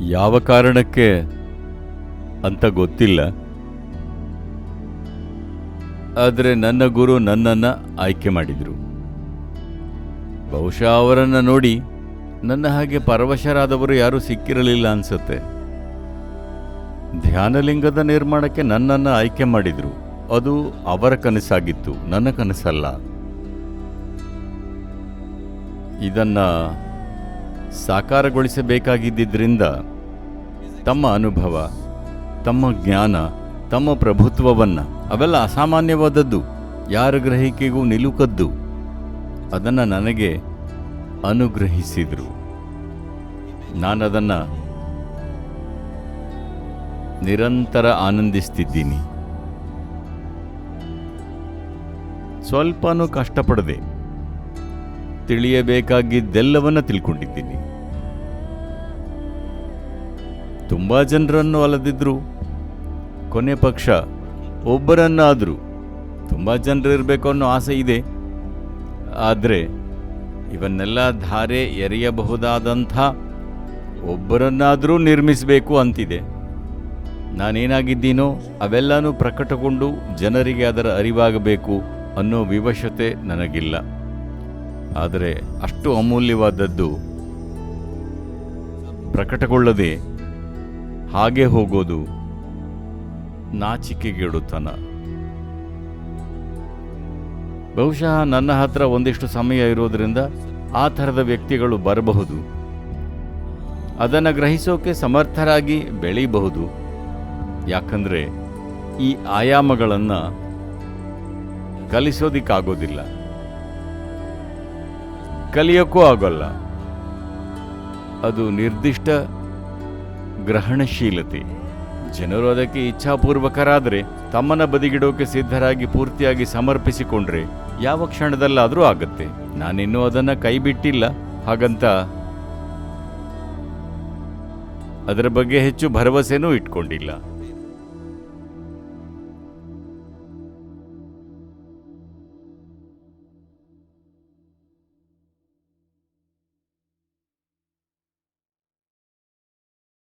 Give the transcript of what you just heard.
ಯಾವ ಕಾರಣಕ್ಕೆ ಅಂತ ಗೊತ್ತಿಲ್ಲ. ಆದರೆ ನನ್ನ ಗುರು ನನ್ನನ್ನು ಆಯ್ಕೆ ಮಾಡಿದರು. ಬಹುಶಃ ಅವರನ್ನು ನೋಡಿ ನನ್ನ ಹಾಗೆ ಪರವಶರಾದವರು ಯಾರೂ ಸಿಕ್ಕಿರಲಿಲ್ಲ ಅನ್ಸುತ್ತೆ. ಧ್ಯಾನಲಿಂಗದ ನಿರ್ಮಾಣಕ್ಕೆ ನನ್ನನ್ನು ಆಯ್ಕೆ ಮಾಡಿದರು. ಅದು ಅವರ ಕನಸಾಗಿತ್ತು, ನನ್ನ ಕನಸಲ್ಲ. ಇದನ್ನ ಸಾಕಾರಗೊಳಿಸಬೇಕಾಗಿದ್ದರಿಂದ ತಮ್ಮ ಅನುಭವ, ತಮ್ಮ ಜ್ಞಾನ, ತಮ್ಮ ಪ್ರಭುತ್ವವನ್ನು, ಅವೆಲ್ಲ ಅಸಾಮಾನ್ಯವಾದದ್ದು. ಯಾರ ಗ್ರಹಿಕೆಗೂ ನಿಲುಕದ್ದು. ಅದನ್ನು ನನಗೆ ಅನುಗ್ರಹಿಸಿದರು. ನಾನದನ್ನು ನಿರಂತರ ಆನಂದಿಸ್ತಿದ್ದೀನಿ. ಸ್ವಲ್ಪನೂ ಕಷ್ಟಪಡದೆ ತಿಳಿಯಬೇಕಾಗಿದ್ದೆಲ್ಲವನ್ನ ತಿಳ್ಕೊಂಡಿದ್ದೀನಿ. ತುಂಬಾ ಜನರನ್ನು ಅಲ್ಲದಿದ್ದರು ಕೊನೆ ಪಕ್ಷ ಒಬ್ಬರನ್ನಾದರೂ ತುಂಬ ಜನರು ಇರಬೇಕು ಅನ್ನೋ ಆಸೆ ಇದೆ. ಆದರೆ ಇವನ್ನೆಲ್ಲ ಧಾರೆ ಎರೆಯಬಹುದಾದಂಥ ಒಬ್ಬರನ್ನಾದರೂ ನಿರ್ಮಿಸಬೇಕು ಅಂತಿದೆ. ನಾನೇನಾಗಿದ್ದೀನೋ ಅವೆಲ್ಲನೂ ಪ್ರಕಟಗೊಂಡು ಜನರಿಗೆ ಅದರ ಅರಿವಾಗಬೇಕು ಅನ್ನೋ ವಿವಶತೆ ನನಗಿಲ್ಲ. ಆದರೆ ಅಷ್ಟು ಅಮೂಲ್ಯವಾದದ್ದು ಪ್ರಕಟಗೊಳ್ಳದೆ ಹಾಗೆ ಹೋಗೋದು ನಾಚಿಕೆಗೇಡುತನ. ಬಹುಶಃ ನನ್ನ ಹತ್ರ ಒಂದಿಷ್ಟು ಸಮಯ ಇರೋದರಿಂದ ಆ ಥರದ ವ್ಯಕ್ತಿಗಳು ಬರಬಹುದು. ಅದನ್ನು ಗ್ರಹಿಸೋಕೆ ಸಮರ್ಥರಾಗಿ ಬೆಳೀಬಹುದು. ಯಾಕಂದರೆ ಈ ಆಯಾಮಗಳನ್ನು ಕಲಿಸೋದಿಕ್ಕಾಗೋದಿಲ್ಲ. ಕಲಿಯೋಕ್ಕೂ ಆಗೋಲ್ಲ. ಅದು ನಿರ್ದಿಷ್ಟ ಗ್ರಹಣಶೀಲತೆ. ಜನರು ಅದಕ್ಕೆ ಇಚ್ಛಾಪೂರ್ವಕರಾದರೆ ತಮ್ಮನ್ನ ಬದಿಗಿಡೋಕೆ ಸಿದ್ಧರಾಗಿ ಪೂರ್ತಿಯಾಗಿ ಸಮರ್ಪಿಸಿಕೊಂಡ್ರೆ ಯಾವ ಕ್ಷಣದಲ್ಲಾದರೂ ಆಗತ್ತೆ. ನಾನಿನ್ನೂ ಅದನ್ನು ಕೈಬಿಟ್ಟಿಲ್ಲ. ಹಾಗಂತ ಅದರ ಬಗ್ಗೆ ಹೆಚ್ಚು ಭರವಸೆನೂ ಇಟ್ಕೊಂಡಿಲ್ಲ.